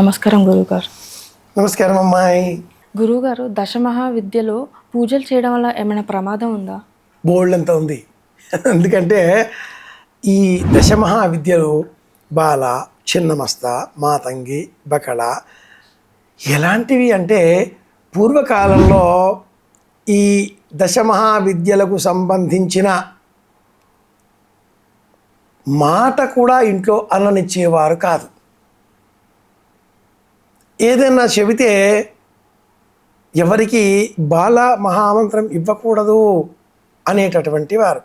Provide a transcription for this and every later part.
నమస్కారం గురువుగారు నమస్కారం అమ్మాయి. గురువుగారు దశమహావిద్యలో పూజలు చేయడం వల్ల ఏమైనా ప్రమాదం ఉందా? బోల్డ్ అంత ఉంది. ఎందుకంటే ఈ దశమహా విద్యలు బాల చిన్నమస్త మాతంగి బకళ ఎలాంటివి అంటే పూర్వకాలంలో ఈ దశమహా విద్యలకు సంబంధించిన మాట కూడా ఇంట్లో అన్ననిచ్చేవారు కాదు. ఏదైనా చెబితే ఎవరికి బాల మహామంత్రం ఇవ్వకూడదు అనేటటువంటి వారు.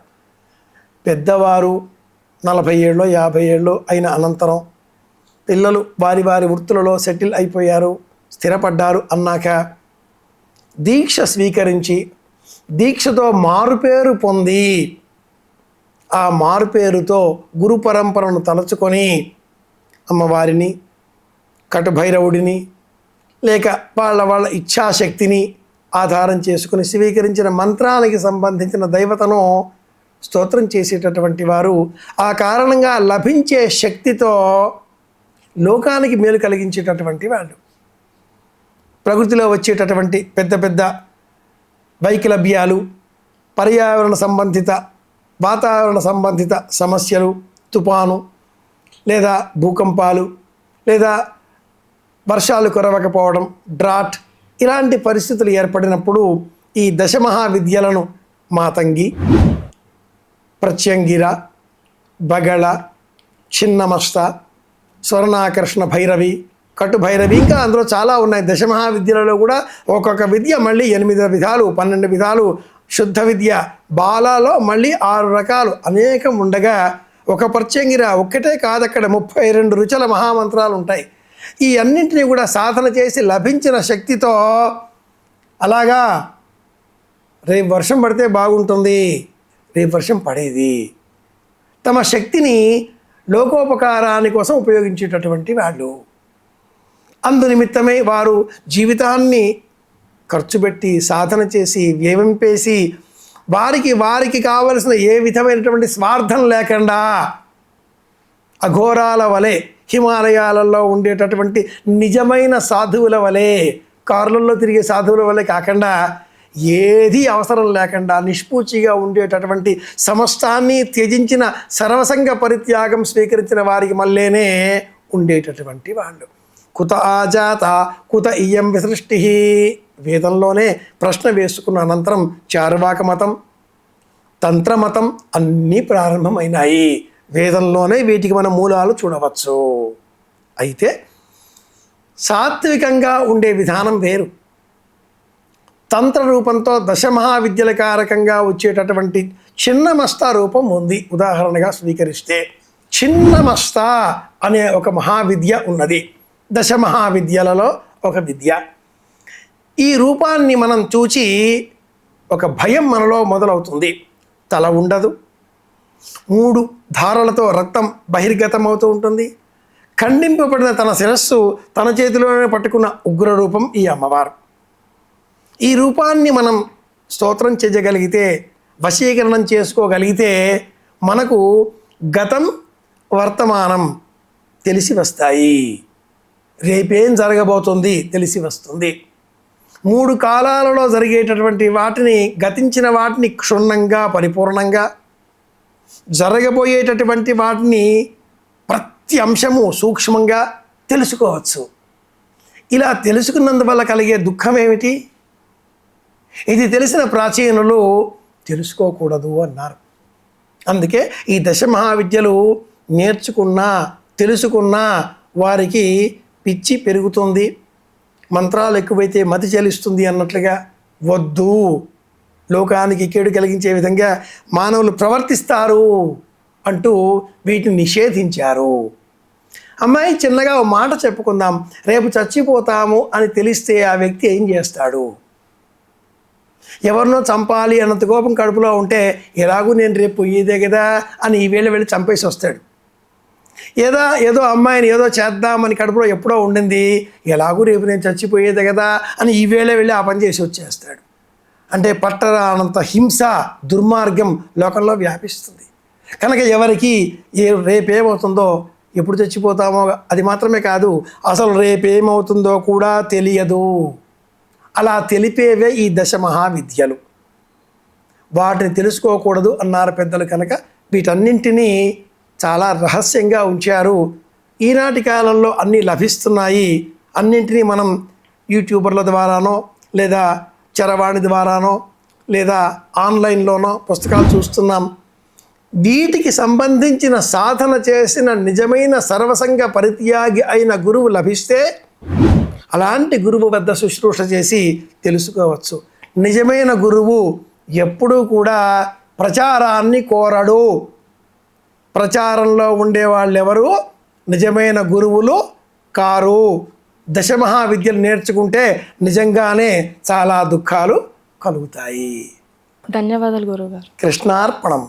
పెద్దవారు నలభై ఏళ్ళు యాభై ఏళ్ళు అయిన అనంతరం పిల్లలు వారి వారి వృత్తులలో సెటిల్ అయిపోయారు స్థిరపడ్డారు అన్నాక దీక్ష స్వీకరించి దీక్షతో మారుపేరు పొంది ఆ మారుపేరుతో గురు పరంపరను తలుచుకొని అమ్మవారిని కటుభైరవుడిని లేక వాళ్ళ వాళ్ళ ఇచ్ఛాశక్తిని ఆధారం చేసుకుని స్వీకరించిన మంత్రానికి సంబంధించిన దైవతను స్తోత్రం చేసేటటువంటి వారు ఆ కారణంగా లభించే శక్తితో లోకానికి మేలు కలిగించేటటువంటి వాళ్ళు. ప్రకృతిలో వచ్చేటటువంటి పెద్ద పెద్ద వైకలభ్యాలు పర్యావరణ సంబంధిత వాతావరణ సంబంధిత సమస్యలు తుపాను లేదా భూకంపాలు లేదా వర్షాలు కురవకపోవడం డ్రాట్ ఇలాంటి పరిస్థితులు ఏర్పడినప్పుడు ఈ దశమహావిద్యలను మాతంగి ప్రత్యంగిర బగళ చిన్నమస్త స్వర్ణాకర్షణ భైరవి కటు భైరవి ఇంకా అందులో చాలా ఉన్నాయి. దశమహావిద్యలలో కూడా ఒక్కొక్క విద్య మళ్ళీ ఎనిమిది విధాలు పన్నెండు విధాలు. శుద్ధ విద్య బాలలో మళ్ళీ ఆరు రకాలు. అనేకం ఉండగా ఒక ప్రత్యంగిర ఒక్కటే కాదక్కడ ముప్పై రెండు రుచుల మహామంత్రాలు ఉంటాయి. ఈ అన్నింటినీ కూడా సాధన చేసి లభించిన శక్తితో అలాగా రేపు వర్షం పడితే బాగుంటుంది రేపు వర్షం పడేది. తమ శక్తిని లోకోపకారాని కోసం ఉపయోగించేటటువంటి వాళ్ళు. అందు నిమిత్తమే వారు జీవితాన్ని ఖర్చు పెట్టి సాధన చేసి వ్యయంపేసి వారికి వారికి కావలసిన ఏ విధమైనటువంటి స్వార్థం లేకుండా అఘోరాల వలె హిమాలయాలలో ఉండేటటువంటి నిజమైన సాధువుల వలె కార్లలో తిరిగే సాధువుల వలె కాకుండా ఏది అవసరం లేకుండా నిష్పూచిగా ఉండేటటువంటి సమస్తాన్ని త్యజించిన సర్వసంగ పరిత్యాగం స్వీకరించిన వారికి మళ్ళీనే ఉండేటటువంటి వాళ్ళు. కుత ఆజాత కుత ఇయం విసృష్టి. వేదంలోనే ప్రశ్న వేసుకున్న అనంతరం చారువాక మతం తంత్రమతం అన్నీ ప్రారంభమైనాయి. వేదంలోనే వీటికి మన మూలాలు చూడవచ్చు. అయితే సాత్వికంగా ఉండే విధానం వేరు. తంత్ర రూపంతో దశమహావిద్యల కారకంగా వచ్చేటటువంటి చిన్న మస్తా రూపం ఉంది. ఉదాహరణగా స్వీకరిస్తే చిన్న మస్తా అనే ఒక మహావిద్య ఉన్నది. దశమహావిద్యలలో ఒక విద్య. ఈ రూపాన్ని మనం చూచి ఒక భయం మనలో మొదలవుతుంది. తల ఉండదు. మూడు ధారలతో రక్తం బహిర్గతమవుతూ ఉంటుంది. ఖండింపబడిన తన శిరస్సు తన చేతిలోనే పట్టుకున్న ఉగ్ర రూపం ఈ అమ్మవారు. ఈ రూపాన్ని మనం స్తోత్రం చేయగలిగితే వశీకరణం చేసుకోగలిగితే మనకు గతం వర్తమానం తెలిసి వస్తాయి. రేపేం జరగబోతుంది తెలిసి వస్తుంది. మూడు కాలాలలో జరిగేటటువంటి వాటిని గతించిన వాటిని క్షుణ్ణంగా పరిపూర్ణంగా జరగబోయేటటువంటి వాటిని ప్రతి అంశము సూక్ష్మంగా తెలుసుకోవచ్చు. ఇలా తెలుసుకున్నందువల్ల కలిగే దుఃఖం ఏమిటి ఇది తెలిసిన ప్రాచీనులు తెలుసుకోకూడదు అన్నారు. అందుకే ఈ దశ మహావిద్యలు నేర్చుకున్నా తెలుసుకున్నా వారికి పిచ్చి పెరుగుతుంది. మంత్రాలు ఎక్కువైతే మతి చెలిస్తుంది అన్నట్లుగా వద్దు. లోకానికి కేడు కలిగించే విధంగా మానవులు ప్రవర్తిస్తారు అంటూ వీటిని నిషేధించారు. అమ్మాయి చిన్నగా ఓ మాట చెప్పుకుందాం రేపు చచ్చిపోతాము అని తెలిస్తే ఆ వ్యక్తి ఏం చేస్తాడు? ఎవరినో చంపాలి అన్నంత కోపం కడుపులో ఉంటే ఎలాగూ నేను రేపు పోయేదే కదా అని ఈ వేళ వెళ్ళి చంపేసి వస్తాడు. ఏదో ఏదో అమ్మాయిని ఏదో చేద్దామని కడుపులో ఎప్పుడో ఉండింది ఎలాగూ రేపు నేను చచ్చిపోయేదే కదా అని ఈ వేళ వెళ్ళి ఆ పని చేసి వచ్చేస్తాడు. అంటే పట్టరానంత హింస దుర్మార్గం లోకంలో వ్యాపిస్తుంది. కనుక ఎవరికి ఏ రేపేమవుతుందో ఎప్పుడు చచ్చిపోతామో అది మాత్రమే కాదు అసలు రేపేమవుతుందో కూడా తెలియదు. అలా తెలిపేవే ఈ దశ మహావిద్యలు. వాటిని తెలుసుకోకూడదు అన్నారు పెద్దలు కనుక. వీటన్నింటినీ చాలా రహస్యంగా ఉంచారు. ఈనాటి కాలంలో అన్నీ లభిస్తున్నాయి. అన్నింటినీ మనం యూట్యూబర్ల ద్వారానో లేదా చరవాణి ద్వారానో లేదా ఆన్లైన్లోనో పుస్తకాలు చూస్తున్నాం. వీటికి సంబంధించిన సాధన చేసిన నిజమైన సర్వసంగ పరిత్యాగి అయిన గురువు లభిస్తే అలాంటి గురువు వద్ద శుశ్రూష చేసి తెలుసుకోవచ్చు. నిజమైన గురువు ఎప్పుడూ కూడా ప్రచారాన్ని కోరడు. ప్రచారంలో ఉండే వాళ్ళెవరు నిజమైన గురువులు కారు. దశమహావిద్యలు నేర్చుకుంటే నిజంగానే చాలా దుఃఖాలు కలుగుతాయి. ధన్యవాదాలు గురువుగారు. కృష్ణార్పణం.